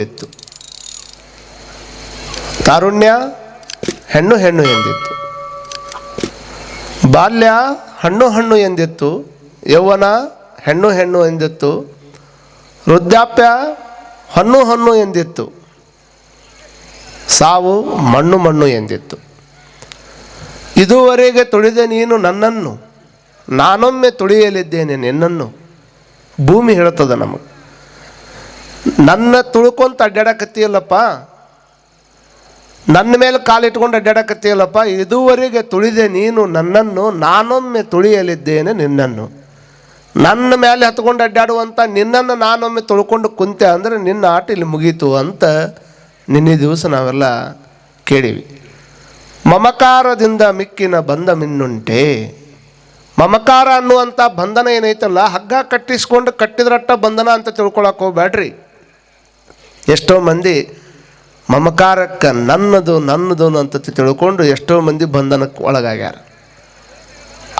ಇತ್ತು ತಾರುಣ್ಯ ಹೆಣ್ಣು ಹೆಣ್ಣು ಎಂದಿತ್ತು. ಬಾಲ್ಯ ಹಣ್ಣು ಹಣ್ಣು ಎಂದಿತ್ತು. ಯೌವನ ಹೆಣ್ಣು ಹೆಣ್ಣು ಎಂದಿತ್ತು. ವೃದ್ಧಾಪ್ಯ ಹಣ್ಣು ಹಣ್ಣು ಎಂದಿತ್ತು. ಸಾವು ಮಣ್ಣು ಮಣ್ಣು ಎಂದಿತ್ತು. ಇದುವರೆಗೆ ತುಳಿದ ನೀನು ನನ್ನನ್ನು. ನಾನೊಮ್ಮೆ ತುಳಿಯಲಿದ್ದೇನೆ ನಿನ್ನನ್ನು. ಭೂಮಿ ಹೇಳುತ್ತದೆ ನಮಗೆ. ನನ್ನ ತುಳ್ಕೊಂತ ಅಡ್ಡಾಡಕತ್ತೀಯಲ್ಲಪ್ಪ? ನನ್ನ ಮೇಲೆ ಕಾಲಿಟ್ಕೊಂಡು ಅಡ್ಡಾಡಕತ್ತೀಯಲ್ಲಪ್ಪ? ಇದುವರೆಗೆ ತುಳಿದೆ ನೀನು ನನ್ನನ್ನು, ನಾನೊಮ್ಮೆ ತುಳಿಯಲಿದ್ದೇನೆ ನಿನ್ನನ್ನು. ನನ್ನ ಮೇಲೆ ಹತ್ಕೊಂಡು ಅಡ್ಡಾಡುವಂಥ ನಿನ್ನನ್ನು ನಾನೊಮ್ಮೆ ತುಳ್ಕೊಂಡು ಕುಂತೆ ಅಂದರೆ ನಿನ್ನ ಆಟ ಇಲ್ಲಿ ಮುಗೀತು ಅಂತ ನಿನ್ನೆ ದಿವಸ ನಾವೆಲ್ಲ ಕೇಳಿವಿ. ಮಮಕಾರದಿಂದ ಮಿಕ್ಕಿನ ಬಂಧ ಮಿನ್ನುಂಟೆ ಮಮಕಾರ ಅನ್ನುವಂಥ ಬಂಧನ ಏನೈತಲ್ಲ, ಹಗ್ಗ ಕಟ್ಟಿಸ್ಕೊಂಡು ಕಟ್ಟಿದ್ರಟ್ಟ ಬಂಧನ ಅಂತ ತಿಳ್ಕೊಳಕ್ಕೆ ಹೋಗ್ಬೇಡ್ರಿ ಎಷ್ಟೋ ಮಂದಿ ಮಮಕಾರಕ್ಕೆ ನನ್ನದು ನನ್ನದು ಅಂತ ತಿಳ್ಕೊಂಡು ಎಷ್ಟೋ ಮಂದಿ ಬಂಧನಕ್ಕೆ ಒಳಗಾಗ್ಯಾರ.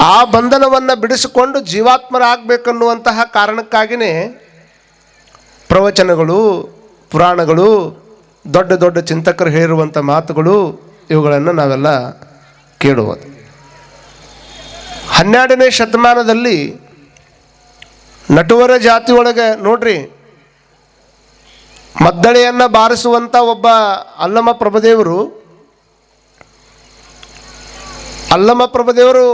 ಆ ಬಂಧನವನ್ನು ಬಿಡಿಸಿಕೊಂಡು ಜೀವಾತ್ಮರಾಗಬೇಕನ್ನುವಂತಹ ಕಾರಣಕ್ಕಾಗಿಯೇ ಪ್ರವಚನಗಳು, ಪುರಾಣಗಳು, ದೊಡ್ಡ ದೊಡ್ಡ ಚಿಂತಕರು ಹೇಳಿರುವಂಥ ಮಾತುಗಳು ಇವುಗಳನ್ನು ನಾವೆಲ್ಲ ಕೇಳುವುದು. ಹನ್ನೆರಡನೇ ಶತಮಾನದಲ್ಲಿ ನಟುವರ ಜಾತಿ ಒಳಗೆ ನೋಡ್ರಿ ಮದ್ದಳೆಯನ್ನು ಬಾರಿಸುವಂಥ ಒಬ್ಬ ಅಲ್ಲಮ ಪ್ರಭುದೇವರು ಅಲ್ಲಮ ಪ್ರಭುದೇವರು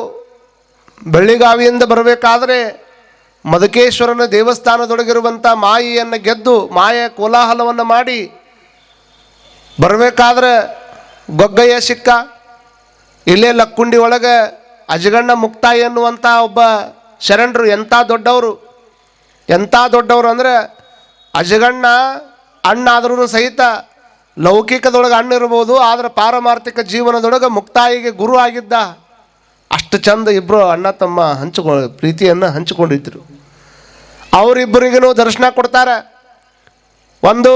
ಬೆಳ್ಳಿಗಾವಿಯಿಂದ ಬರಬೇಕಾದ್ರೆ ಮದಕೇಶ್ವರನ ದೇವಸ್ಥಾನದೊಳಗಿರುವಂಥ ಮಾಯಿಯನ್ನು ಗೆದ್ದು ಮಾಯ ಕೋಲಾಹಲವನ್ನು ಮಾಡಿ ಬರಬೇಕಾದ್ರೆ ಗೊಗ್ಗಯ್ಯ ಸಿಕ್ಕ, ಇಲ್ಲೇ ಲಕ್ಕುಂಡಿ ಒಳಗೆ ಅಜಗಣ್ಣ ಮುಕ್ತಾಯಿ ಎನ್ನುವಂಥ ಒಬ್ಬ ಶರಣರು ಎಂಥ ದೊಡ್ಡವರು ಎಂಥ ದೊಡ್ಡವರು ಅಂದರೆ ಅಜಗಣ್ಣ ಅಣ್ಣ ಆದ್ರೂ ಸಹಿತ ಲೌಕಿಕದೊಳಗೆ ಅಣ್ಣ ಇರ್ಬೋದು ಆದರೆ ಪಾರಮಾರ್ಥಿಕ ಜೀವನದೊಳಗೆ ಮುಕ್ತಾಯಿಗೆ ಗುರು ಆಗಿದ್ದ ಅಷ್ಟು ಚಂದ ಇಬ್ಬರು ಅಣ್ಣ ತಮ್ಮ ಹಂಚಿಕೊ, ಪ್ರೀತಿಯನ್ನು ಹಂಚಿಕೊಂಡಿದ್ರು. ಅವರಿಬ್ಬರಿಗೂ ದರ್ಶನ ಕೊಡ್ತಾರೆ. ಒಂದು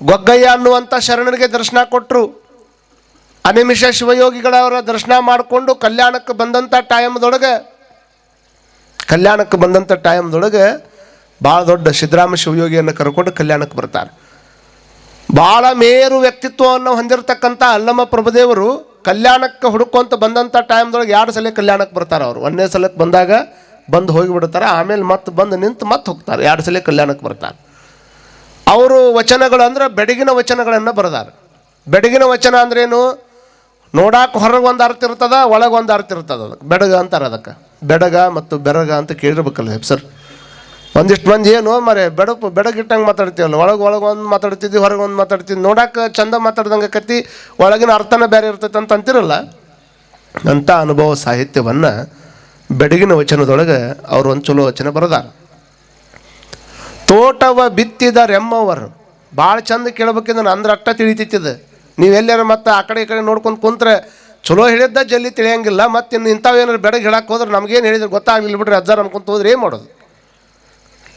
ಗೊಗ್ಗಯ್ಯ ಅನ್ನುವಂಥ ಶರಣರಿಗೆ ದರ್ಶನ ಕೊಟ್ಟರು ಅನಿಮಿಷ ಶಿವಯೋಗಿಗಳವರ ದರ್ಶನ ಮಾಡಿಕೊಂಡು ಕಲ್ಯಾಣಕ್ಕೆ ಬಂದಂಥ ಟೈಮ್ದೊಳಗೆ ಕಲ್ಯಾಣಕ್ಕೆ ಬಂದಂಥ ಟೈಮ್ದೊಳಗೆ ಭಾಳ ದೊಡ್ಡ ಸಿದ್ದರಾಮ ಶಿವಯೋಗಿಯನ್ನು ಕರ್ಕೊಂಡು ಕಲ್ಯಾಣಕ್ಕೆ ಬರ್ತಾರೆ. ಭಾಳ ಮೇರು ವ್ಯಕ್ತಿತ್ವವನ್ನು ಹೊಂದಿರತಕ್ಕಂಥ ಅಲ್ಲಮ್ಮ ಪ್ರಭುದೇವರು ಕಲ್ಯಾಣಕ್ಕೆ ಹುಡುಕೊಂತ ಬಂದಂಥ ಟೈಮ್ದೊಳಗೆ ಎರಡು ಸಲ ಕಲ್ಯಾಣಕ್ಕೆ ಬರ್ತಾರೆ ಅವರು. ಒಂದನೇ ಸಲಕ್ಕೆ ಬಂದಾಗ ಬಂದು ಹೋಗಿಬಿಡ್ತಾರೆ, ಆಮೇಲೆ ಮತ್ತೆ ಬಂದು ನಿಂತು ಮತ್ತೆ ಹೋಗ್ತಾರೆ. ಎರಡು ಸಲ ಕಲ್ಯಾಣಕ್ಕೆ ಬರ್ತಾರೆ. ಅವರು ವಚನಗಳು ಅಂದ್ರೆ ಬೆಡಗಿನ ವಚನಗಳನ್ನು ಬರೆದಾರೆ. ಬೆಡಗಿನ ವಚನ ಅಂದ್ರೇನು ನೋಡಾಕ ಹೊರಗೆ ಒಂದು ಅರ್ಥ ಇರ್ತದ, ಒಳಗೆ ಒಂದು ಅರ್ಥ ಇರ್ತದ ಅದಕ್ಕೆ. ಬೆಡಗ ಅಂತಾರೆ ಅದಕ್ಕೆ. ಬೆಡಗ ಮತ್ತು ಬೆರಗ ಅಂತ ಕೇಳಿರ್ಬೇಕಲ್ಲ ಸರ್ ಒಂದಿಷ್ಟು ಮಂದಿ ಏನು ಮರೆ ಬೆಡಕು ಬೆಡಗಿಟ್ಟಂಗೆ ಮಾತಾಡ್ತೀವಲ್ಲ ಒಳಗೆ ಒಳಗೆ ಒಂದು ಮಾತಾಡ್ತಿದ್ವಿ, ಹೊರಗೆ ಒಂದು ಮಾತಾಡ್ತಿದ್ವಿ. ನೋಡಕ್ಕೆ ಚಂದ ಮಾತಾಡ್ದಂಗೆ ಕತ್ತಿ ಒಳಗಿನ ಅರ್ಥನ ಬೇರೆ ಇರ್ತೈತೆ ಅಂತ ಅಂತಿರಲ್ಲ? ಅಂಥ ಅನುಭವ ಸಾಹಿತ್ಯವನ್ನು ಬೆಡಗಿನ ವಚನದೊಳಗೆ ಅವರು ಒಂದು ಚಲೋ ವಚನ ಬರೆದಾರ. ತೋಟವ ಬಿತ್ತಿದ ರೆಮ್ಮವರು. ಭಾಳ ಚಂದ ಕೇಳ್ಬೇಕಿಂದ ಅಂದ್ರೆ ಅಟ್ಟ ನೀವು ಎಲ್ಲಿಯಾರ ಮತ್ತೆ ಆ ಕಡೆ ಈ ಕಡೆ ನೋಡ್ಕೊಂಡು ಕುಂತ್ರೆ ಚಲೋ ಹೇಳಿದ್ದ ಜಲ್ಲಿ ತಿಳಿಯಂಗಿಲ್ಲ. ಮತ್ತು ಇನ್ನು ಇಂಥವು ಏನಾರು ಬೆಡಗೆ ಹೇಳಕ್ಕೆ ಹೋದ್ರೆ ನಮಗೇನು ಹೇಳಿದ್ರು ಗೊತ್ತಾಗಲಿಲ್ಲ ಬಿಡ್ರಿ ಅಜ್ಜಾರ ಅನ್ಕೊಂತ ಹೋದ್ರೆ ಏನು ಮಾಡೋದು?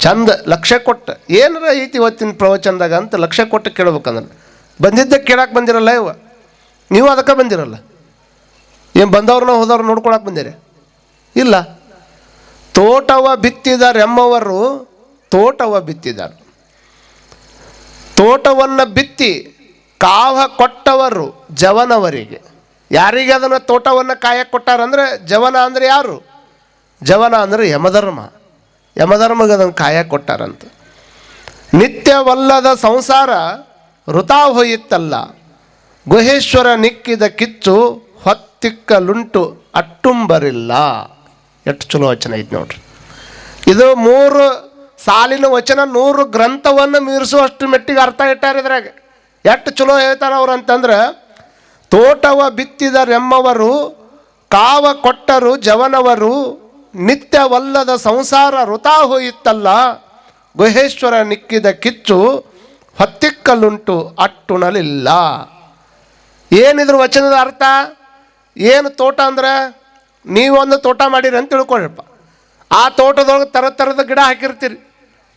ಚಂದ ಲಕ್ಷ್ಯ ಕೊಟ್ಟು. ಏನಾರ ಐತಿ ಇವತ್ತಿನ ಪ್ರವಚನದಾಗ ಅಂತ ಲಕ್ಷ್ಯ ಕೊಟ್ಟು ಕೇಳ್ಬೇಕಂದ್ರೆ. ಬಂದಿದ್ದೆ ಕೇಳಕ್ಕೆ ಬಂದಿರಲ್ಲ ಇವ. ನೀವು ಅದಕ್ಕೆ ಬಂದಿರಲ್ಲ. ಏನು ಬಂದವ್ರನ್ನ ಹೋದವ್ರು ನೋಡ್ಕೊಳಕ್ಕೆ ಬಂದಿರಿ? ಇಲ್ಲ. ತೋಟವ ಬಿತ್ತಿದ ರೆಮ್ಮವರು ತೋಟವ ಬಿತ್ತಿದರು. ತೋಟವನ್ನು ಬಿತ್ತಿ ಕಾವ ಕೊಟ್ಟವರು ಜವನವರಿಗೆ. ಯಾರಿಗೆ ಅದನ್ನು ತೋಟವನ್ನು ಕಾಯಕ್ಕೆ ಕೊಟ್ಟಾರಂದ್ರೆ ಜವನ ಅಂದರೆ ಯಾರು? ಜವನ ಅಂದರೆ ಯಮಧರ್ಮ. ಯಮಧರ್ಮಗೆ ಕಾಯಕ್ಕೆ ಕೊಟ್ಟಾರಂತ. ನಿತ್ಯವಲ್ಲದ ಸಂಸಾರ ಋತಾ ಹೋಯಿತ್ತಲ್ಲ ಗುಹೇಶ್ವರ ನಿಕ್ಕಿದ ಕಿಚ್ಚು ಹೊತ್ತಿಕ್ಕಲುಂಟು ಅಟ್ಟುಂಬರಿಲ್ಲ. ಎಷ್ಟು ಚಲೋ ವಚನ ಐತೆ ನೋಡ್ರಿ. ಇದು ಮೂರು ಸಾಲಿನ ವಚನ, ನೂರು ಗ್ರಂಥವನ್ನು ಮೀರಿಸುವಷ್ಟು ಮೆಟ್ಟಿಗೆ ಅರ್ಥ ಇಟ್ಟಾರೆ ಇದ್ರಾಗ. ಎಷ್ಟು ಚಲೋ ಹೇಳ್ತಾರೆ ಅವ್ರು ಅಂತಂದ್ರೆ, ತೋಟವ ಬಿತ್ತಿದ ರೆಮ್ಮವರು ಕಾವ ಕೊಟ್ಟರು ಜವನವರು ನಿತ್ಯವಲ್ಲದ ಸಂಸಾರ ವೃತಾ ಹೋಯಿತ್ತಲ್ಲ ಗುಹೇಶ್ವರ ನಿಕ್ಕಿದ ಕಿಚ್ಚು ಹೊತ್ತಿಕ್ಕಲುಂಟು, ಅಟ್ಟುಣಲಿಲ್ಲ. ಏನಿದ್ರು ವಚನದ ಅರ್ಥ? ಏನು ತೋಟ ಅಂದ್ರೆ ನೀವೊಂದು ತೋಟ ಮಾಡಿರಿ ಅಂತ ತಿಳ್ಕೊಳ್ರಪ್ಪ ಆ ತೋಟದೊಳಗೆ ಥರ ಥರದ ಗಿಡ ಹಾಕಿರ್ತೀರಿ.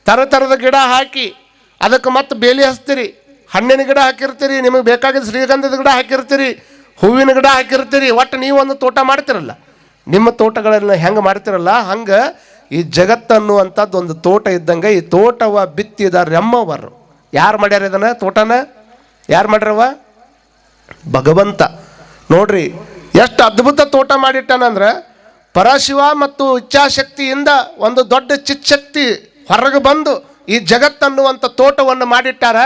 ಥರ ಥರದ ಗಿಡ ಹಾಕಿ, ಅದಕ್ಕೆ ಮತ್ತೆ ಬೇಲಿ ಹಚ್ತೀರಿ. ಹಣ್ಣಿನ ಗಿಡ ಹಾಕಿರ್ತೀರಿ, ನಿಮಗೆ ಬೇಕಾಗಿದ್ದ ಶ್ರೀಗಂಧದ ಗಿಡ ಹಾಕಿರ್ತೀರಿ, ಹೂವಿನ ಗಿಡ ಹಾಕಿರ್ತೀರಿ, ಒಟ್ಟು ನೀವೊಂದು ತೋಟ ಮಾಡ್ತಿರಲ್ಲ. ನಿಮ್ಮ ತೋಟಗಳನ್ನು ಹೆಂಗೆ ಮಾಡ್ತಿರಲ್ಲ, ಹಂಗೆ ಈ ಜಗತ್ತನ್ನುವಂಥದ್ದು ಒಂದು ತೋಟ ಇದ್ದಂಗೆ ಈ ತೋಟವ ಬಿತ್ತಿದ ರೆಮ್ಮವರು. ಯಾರು ಮಾಡ್ಯಾರ ಇದನ್ನ ತೋಟನ? ಯಾರು ಮಾಡ್ಯಾರವ ಭಗವಂತ. ನೋಡ್ರಿ, ಎಷ್ಟು ಅದ್ಭುತ ತೋಟ ಮಾಡಿಟ್ಟಾನಂದ್ರೆ ಪರಶಿವ ಮತ್ತು ಇಚ್ಛಾಶಕ್ತಿಯಿಂದ ಒಂದು ದೊಡ್ಡ ಚಿಚ್ಛಕ್ತಿ ಹೊರಗೆ ಬಂದು ಈ ಜಗತ್ತನ್ನುವಂಥ ತೋಟವನ್ನು ಮಾಡಿಟ್ಟಾರ.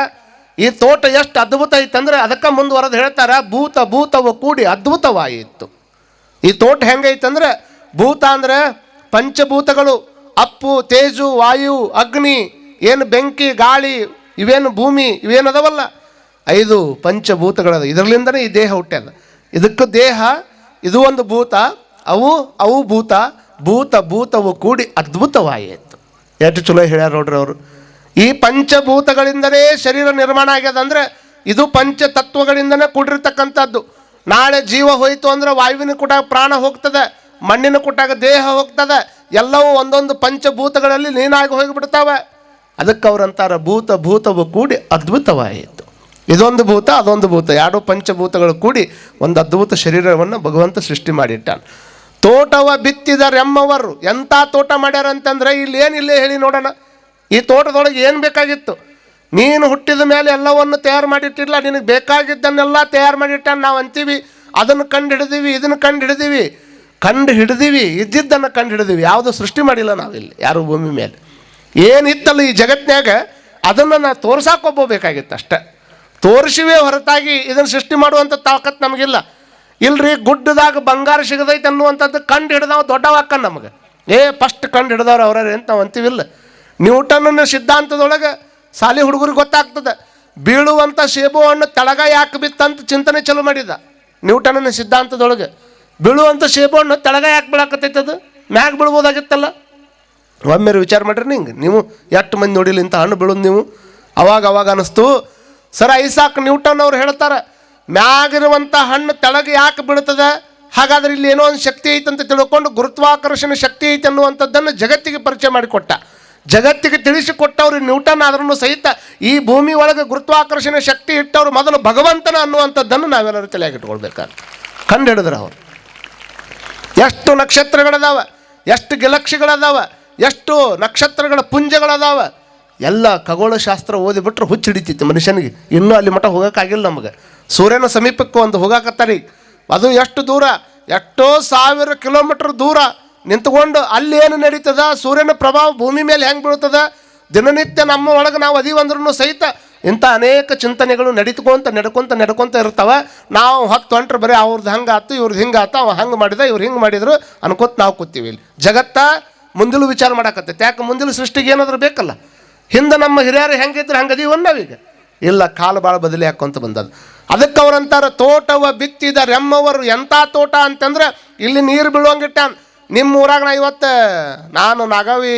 ಈ ತೋಟ ಎಷ್ಟು ಅದ್ಭುತ ಐತಂದ್ರೆ ಅದಕ್ಕೆ ಮುಂದುವರೆದು ಹೇಳ್ತಾರ, ಭೂತ ಭೂತವು ಕೂಡಿ ಅದ್ಭುತವಾಯಿತು. ಈ ತೋಟ ಹೆಂಗೈತಂದ್ರೆ ಭೂತ ಅಂದ್ರೆ ಪಂಚಭೂತಗಳು ಅಪ್ಪು ತೇಜು ವಾಯು ಅಗ್ನಿ ಏನು ಬೆಂಕಿ ಗಾಳಿ ಇವೇನು ಭೂಮಿ ಇವೇನು ಅದಾವಲ್ಲ? ಐದು ಪಂಚಭೂತಗಳದ. ಇದರಲ್ಲಿಂದನೇ ಈ ದೇಹ ಹುಟ್ಟ್ಯದ ಇದಕ್ಕೆ ದೇಹ ಇದು ಒಂದು ಭೂತ ಅವು ಅವು ಭೂತ ಭೂತ ಭೂತವು ಕೂಡಿ ಅದ್ಭುತವಾಯಿತು. ಎಷ್ಟು ಚಲೋ ಹೇಳ್ಯಾರ ನೋಡ್ರಿ ಅವರು. ಈ ಪಂಚಭೂತಗಳಿಂದಲೇ ಶರೀರ ನಿರ್ಮಾಣ ಆಗ್ಯದ ಅಂದ್ರೆ ಇದು ಪಂಚ ತತ್ವಗಳಿಂದನೇ ಕೂಡಿರ್ತಕ್ಕಂಥದ್ದು. ನಾಳೆ ಜೀವ ಹೋಯಿತು ಅಂದ್ರೆ ವಾಯುವಿನ ಕೂಟಾಗ ಪ್ರಾಣ ಹೋಗ್ತದೆ, ಮಣ್ಣಿನ ಕುಟಾಗ ದೇಹ ಹೋಗ್ತದೆ, ಎಲ್ಲವೂ ಒಂದೊಂದು ಪಂಚಭೂತಗಳಲ್ಲಿ ನೀನಾಗಿ ಹೋಗಿಬಿಡ್ತಾವೆ. ಅದಕ್ಕೆ ಅವ್ರಂತಾರ ಭೂತ ಭೂತವು ಕೂಡಿ ಅದ್ಭುತವಾಯಿತು. ಇದೊಂದು ಭೂತ, ಅದೊಂದು ಭೂತ, ಎರಡೂ ಪಂಚಭೂತಗಳು ಕೂಡಿ ಒಂದು ಅದ್ಭುತ ಶರೀರವನ್ನು ಭಗವಂತ ಸೃಷ್ಟಿ ಮಾಡಿಟ್ಟಾನೆ. ತೋಟವ ಬಿತ್ತಿದ ರೆಮ್ಮವರು ಎಂಥ ತೋಟ ಮಾಡ್ಯಾರ ಅಂತಂದ್ರೆ ಇಲ್ಲಿ ಏನಿಲ್ಲೇ ಹೇಳಿ ನೋಡೋಣ. ಈ ತೋಟದೊಳಗೆ ಏನು ಬೇಕಾಗಿತ್ತು? ನೀನು ಹುಟ್ಟಿದ ಮೇಲೆ ಎಲ್ಲವನ್ನು ತಯಾರು ಮಾಡಿಟ್ಟಿಲ್ಲ ನಿನಗೆ ಬೇಕಾಗಿದ್ದನ್ನೆಲ್ಲ ತಯಾರು ಮಾಡಿಟ್ಟ ನಾವು ಅಂತೀವಿ. ಅದನ್ನು ಕಂಡು ಹಿಡಿದೀವಿ ಇದನ್ನು ಕಂಡು ಹಿಡಿದೀವಿ ಕಂಡು ಹಿಡಿದೀವಿ, ಇದ್ದಿದ್ದನ್ನು ಕಂಡು ಹಿಡಿದೀವಿ. ಯಾವುದು ಸೃಷ್ಟಿ ಮಾಡಿಲ್ಲ ನಾವಿಲ್ಲಿ, ಯಾರು ಭೂಮಿ ಮೇಲೆ. ಏನಿತ್ತಲ್ಲ ಈ ಜಗತ್ತಿನಾಗ ಅದನ್ನು ನಾವು ತೋರ್ಸಾಕೊಬ್ಬೋಬೇಕಾಗಿತ್ತು ಅಷ್ಟೆ. ತೋರಿಸಿವೇ ಹೊರತಾಗಿ ಇದನ್ನು ಸೃಷ್ಟಿ ಮಾಡುವಂಥ ತಾಕತ್ ನಮಗಿಲ್ಲ. ಇಲ್ರಿ, ಗುಡ್ಡದಾಗ ಬಂಗಾರ ಸಿಗದೈತೆ ಅನ್ನುವಂಥದ್ದು ಕಂಡು ಹಿಡ್ದವ ದೊಡ್ಡವಾಕ್ಕ ನಮಗೆ. ಏ ಫಸ್ಟ್ ಕಂಡು ಹಿಡ್ದವ್ರು ಅವ್ರ ಅಂತ ನಾವು ಅಂತೀವಿಲ್ಲ. ನ್ಯೂಟನ್ನ ಸಿದ್ಧಾಂತದೊಳಗೆ ಸಾಲಿ ಹುಡುಗರಿಗೆ ಗೊತ್ತಾಗ್ತದೆ. ಬೀಳುವಂಥ ಸೇಬು ಹಣ್ಣು ತಳಗ ಯಾಕೆ ಬಿತ್ತಂತ ಚಿಂತನೆ ಚಲೋ ಮಾಡಿದ. ನ್ಯೂಟನ್ನ ಸಿದ್ಧಾಂತದೊಳಗೆ ಬೀಳುವಂಥ ಸೇಬು ಹಣ್ಣು ತಳಗ ಯಾಕೆ ಬೀಳಾಕತ್ತೈತದು ಮ್ಯಾಗ ಬೀಳ್ಬೋದಾಗಿತ್ತಲ್ಲ? ಒಮ್ಮೆ ವಿಚಾರ ಮಾಡ್ರಿ ನಿಂಗೆ. ನೀವು ಎಷ್ಟು ಮಂದಿ ನೋಡಿಲ್ಲ ಇಂಥ ಹಣ್ಣು ಬೀಳೋದು ನೀವು? ಅವಾಗ ಅವಾಗ ಅನ್ನಿಸ್ತು ಸರ್ ಐಸಾಕ್ ನ್ಯೂಟನ್ ಅವ್ರು ಹೇಳ್ತಾರೆ ಮ್ಯಾಗಿರುವಂಥ ಹಣ್ಣು ತಳಗೆ ಯಾಕೆ ಬೀಳ್ತದೆ? ಹಾಗಾದ್ರೆ ಇಲ್ಲಿ ಏನೋ ಒಂದು ಶಕ್ತಿ ಐತೆ ಅಂತ ತಿಳ್ಕೊಂಡು ಗುರುತ್ವಾಕರ್ಷಣ ಶಕ್ತಿ ಐತೆ ಅನ್ನುವಂಥದ್ದನ್ನು ಜಗತ್ತಿಗೆ ಪರಿಚಯ ಮಾಡಿಕೊಟ್ಟ. ಜಗತ್ತಿಗೆ ತಿಳಿಸಿಕೊಟ್ಟವ್ರು ನ್ಯೂಟನ್ ಆದ್ರೂ ಸಹಿತ ಈ ಭೂಮಿ ಒಳಗೆ ಗುರುತ್ವಾಕರ್ಷಣೆ ಶಕ್ತಿ ಇಟ್ಟವರು ಮೊದಲು ಭಗವಂತನ ಅನ್ನುವಂಥದ್ದನ್ನು ನಾವೆಲ್ಲರೂ ತಲೆಯಾಗಿ ಇಟ್ಕೊಳ್ಬೇಕಾದ್ರೆ ಕಂಡು ಹಿಡಿದ್ರು ಅವರು. ಎಷ್ಟು ನಕ್ಷತ್ರಗಳದಾವ, ಎಷ್ಟು ಗೆಲಕ್ಷಿಗಳದಾವ, ಎಷ್ಟು ನಕ್ಷತ್ರಗಳ ಪುಂಜಗಳದಾವ, ಎಲ್ಲ ಖಗೋಳಶಾಸ್ತ್ರ ಓದಿಬಿಟ್ರೆ ಹುಚ್ಚು ಹಿಡಿತೈತಿ ಮನುಷ್ಯನಿಗೆ. ಇನ್ನೂ ಅಲ್ಲಿ ಮಠ ಹೋಗೋಕ್ಕಾಗಿಲ್ಲ ನಮಗೆ. ಸೂರ್ಯನ ಸಮೀಪಕ್ಕೆ ಒಂದು ಹೋಗಾಕತ್ತಾರೀ ಅದು ಎಷ್ಟು ದೂರ? ಎಷ್ಟೋ ಸಾವಿರ ಕಿಲೋಮೀಟ್ರ್ ದೂರ. ನಿಂತ್ಕೊಂಡು ಅಲ್ಲಿ ಏನು ನಡೀತದ? ಸೂರ್ಯನ ಪ್ರಭಾವ ಭೂಮಿ ಮೇಲೆ ಹೆಂಗೆ ಬೀಳ್ತದ? ದಿನನಿತ್ಯ ನಮ್ಮ ಒಳಗೆ ನಾವು ಅದೀವಂದ್ರೂ ಸಹಿತ ಇಂಥ ಅನೇಕ ಚಿಂತನೆಗಳು ನಡೀತ್ಕೊಂತ ನಡ್ಕೊಂತ ನಡ್ಕೊಂತ ಇರ್ತಾವೆ. ನಾವು ಹತ್ತು ಹೊಂಟ್ರೆ ಬರೀ ಅವ್ರದ್ದು ಹಂಗೆ ಆತು ಇವ್ರದ್ದು ಹಿಂಗೆ ಆತು ಅವ ಹಂಗೆ ಮಾಡಿದ, ಇವ್ರು ಹಿಂಗೆ ಮಾಡಿದ್ರು ಅನ್ಕೋತ ನಾವು ಕೂತೀವಿ ಇಲ್ಲಿ. ಜಗತ್ತ ಮುಂದಿಲು ವಿಚಾರ ಮಾಡಾಕತ್ತೈತೆ. ಯಾಕೆ ಮುಂದಿಲು ಸೃಷ್ಟಿಗೆ ಏನಾದರೂ ಬೇಕಲ್ಲ? ಹಿಂದೆ ನಮ್ಮ ಹಿರಿಯರು ಹೆಂಗಿದ್ರು ಹಂಗೆ ಅದೀವನ್ ನಾವೀಗ. ಇಲ್ಲ, ಕಾಲು ಭಾಳ ಬದಲಿ ಹಾಕೊಂತ ಬಂದದ್ದು. ಅದಕ್ಕೆ ಅವ್ರಂತಾರೆ, ತೋಟವ ಬಿತ್ತಿದ ರೆಮ್ಮವರು ಎಂಥ ತೋಟ ಅಂತಂದ್ರೆ ಇಲ್ಲಿ ನೀರು ಬೀಳುವಂಗಿಟ್ಟಾನ ನಿಮ್ಮ ಊರಾಗ ನಾ ಇವತ್ತು ನಾನು ನಾಗಾವಿ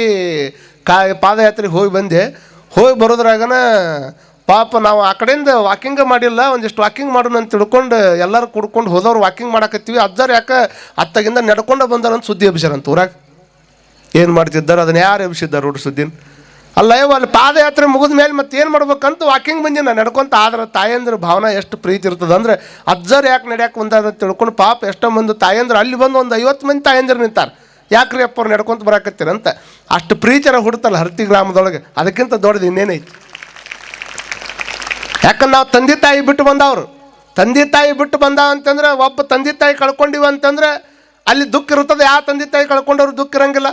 ಕಾ ಪಾದಯಾತ್ರೆಗೆ ಹೋಗಿ ಬಂದೆ. ಹೋಗಿ ಬರೋದ್ರಾಗನ ಪಾಪ ನಾವು ಆ ಕಡೆಯಿಂದ ವಾಕಿಂಗ್ ಮಾಡಿಲ್ಲ, ಒಂದಿಷ್ಟು ವಾಕಿಂಗ್ ಮಾಡೋಣ ಅಂತ ತಿಳ್ಕೊಂಡು ಎಲ್ಲರೂ ಕುಡ್ಕೊಂಡು ಹೋದವ್ರು ವಾಕಿಂಗ್ ಮಾಡಾಕತ್ತೀವಿ. ಅಜ್ಜಾರು ಯಾಕೆ ಅತ್ತಾಗಿಂದ ನಡ್ಕೊಂಡು ಬಂದಾರ ಅಂತ ಸುದ್ದಿ ಎಬ್ಸ್ಯಾರ ಅಂತ ಊರಾಗ. ಏನು ಮಾಡ್ತಿದ್ದಾರೆ? ಅದನ್ನ ಯಾರು ಎಬ್ಸಿದ್ದಾರೆ ರೋಡ್ ಸುದ್ದಿನ? ಅಲ್ಲ ಅಲ್ಲಿ ಪಾದಯಾತ್ರೆ ಮುಗಿದ ಮೇಲೆ ಮತ್ತೆ ಏನು ಮಾಡ್ಬೇಕಂತ ವಾಕಿಂಗ್ ಬಂದಿನ ನಡ್ಕೊಂತ ಆದ್ರೆ ತಾಯಂದ್ರ ಭಾವನೆ ಎಷ್ಟು ಪ್ರೀತಿ ಇರ್ತದೆ ಅಂದ್ರೆ ಅಜ್ಜರು ಯಾಕೆ ನಡೆಯಕ್ಕೆ ಬಂದ ತಿಳ್ಕೊಂಡು ಪಾಪ ಎಷ್ಟೋ ಮಂದಿ ತಾಯಂದ್ರೆ ಅಲ್ಲಿ ಬಂದು ಒಂದು ಐವತ್ತು ಮಂದಿ ತಾಯಂದ್ರೆ ನಿಂತಾರೆ. ಯಾಕ್ರಿ ಅಪ್ಪವ್ರು ನಡ್ಕೊಂತ ಬರಾಕತ್ತೀರಂತ ಅಷ್ಟು ಪ್ರೀತಿಯರ ಹುಡ್ತಲ್ಲ ಹರ್ತಿ ಗ್ರಾಮದೊಳಗೆ. ಅದಕ್ಕಿಂತ ದೊಡ್ಡದು ಇನ್ನೇನೈತಿ? ಯಾಕಂದ್ರೆ ನಾವು ತಂದೆ ತಾಯಿ ಬಿಟ್ಟು ಬಂದವರು. ತಂದೆ ತಾಯಿ ಬಿಟ್ಟು ಬಂದಾವ ಅಂತಂದ್ರೆ ಒಬ್ಬ ತಂದೆ ತಾಯಿ ಕಳ್ಕೊಂಡಿವ ಅಂತಂದ್ರೆ ಅಲ್ಲಿ ದುಃಖ ಇರ್ತದೆ. ಯಾವ ತಂದೆ ತಾಯಿ ಕಳ್ಕೊಂಡವ್ರು ದುಃಖ ಇರಂಗಿಲ್ಲ.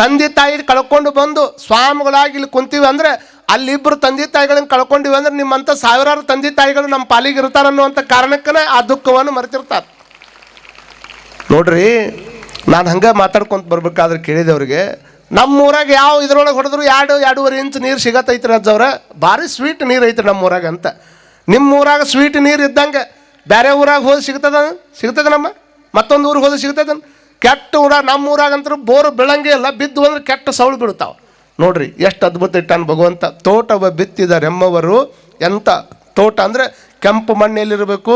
ತಂದೆ ತಾಯಿ ಕಳ್ಕೊಂಡು ಬಂದು ಸ್ವಾಮಿಗಳಾಗಿ ಇಲ್ಲಿ ಕುಂತೀವಿ ಅಂದ್ರೆ ಅಲ್ಲಿಬ್ಬರು ತಂದೆ ತಾಯಿಗಳನ್ನ ಕಳ್ಕೊಂಡಿವಿ ಅಂದ್ರೆ ನಿಮ್ಮಂಥ ಸಾವಿರಾರು ತಂದೆ ತಾಯಿಗಳು ನಮ್ಮ ಪಾಲಿಗೆ ಇರ್ತಾರೆ ಅನ್ನುವಂಥ ಕಾರಣಕ್ಕನೇ ಆ ದುಃಖವನ್ನು ಮರೆತಿರ್ತಾರೆ. ನೋಡ್ರಿ, ನಾನು ಹಂಗೆ ಮಾತಾಡ್ಕೊಂತ ಬರ್ಬೇಕಾದ್ರೆ ಕೇಳಿದವ್ರಿಗೆ ನಮ್ಮ ಊರಾಗೆ ಯಾವ ಇದ್ರೊಳಗೆ ಹೊಡೆದ್ರು ಎರಡು, ಎರಡೂವರೆ ಇಂಚು ನೀರು ಸಿಗತ್ತೈತ್ರಿ ಅಜ್ಜವ್ರೆ. ಭಾರಿ ಸ್ವೀಟ್ ನೀರು ಐತ್ರಿ ನಮ್ಮ ಊರಾಗ ಅಂತ. ನಿಮ್ಮ ಊರಾಗ ಸ್ವೀಟ್ ನೀರು ಇದ್ದಂಗೆ ಬೇರೆ ಊರಾಗ ಹೋದ ಸಿಗ್ತದ? ಸಿಗ್ತದ ನಮ್ಮ? ಮತ್ತೊಂದು ಊರಿಗೆ ಹೋದ್ರೆ ಸಿಗ್ತದ? ಕೆಟ್ಟ ಊರ, ನಮ್ಮ ಊರಾಗಂತರೂ ಬೋರು ಬೆಳಂಗೆ ಇಲ್ಲ ಬಿದ್ದು ಅಂದ್ರೆ ಕೆಟ್ಟ ಸೌಳು ಬಿಡ್ತಾವೆ ನೋಡ್ರಿ, ಎಷ್ಟು ಅದ್ಭುತ ಇಟ್ಟಾನ ಭಗವಂತ. ತೋಟವ ಬಿತ್ತಿದ ಎಮ್ಮವರು ಎಂಥ ತೋಟ ಅಂದರೆ ಕೆಂಪು ಮಣ್ಣೆಲ್ಲಿರಬೇಕು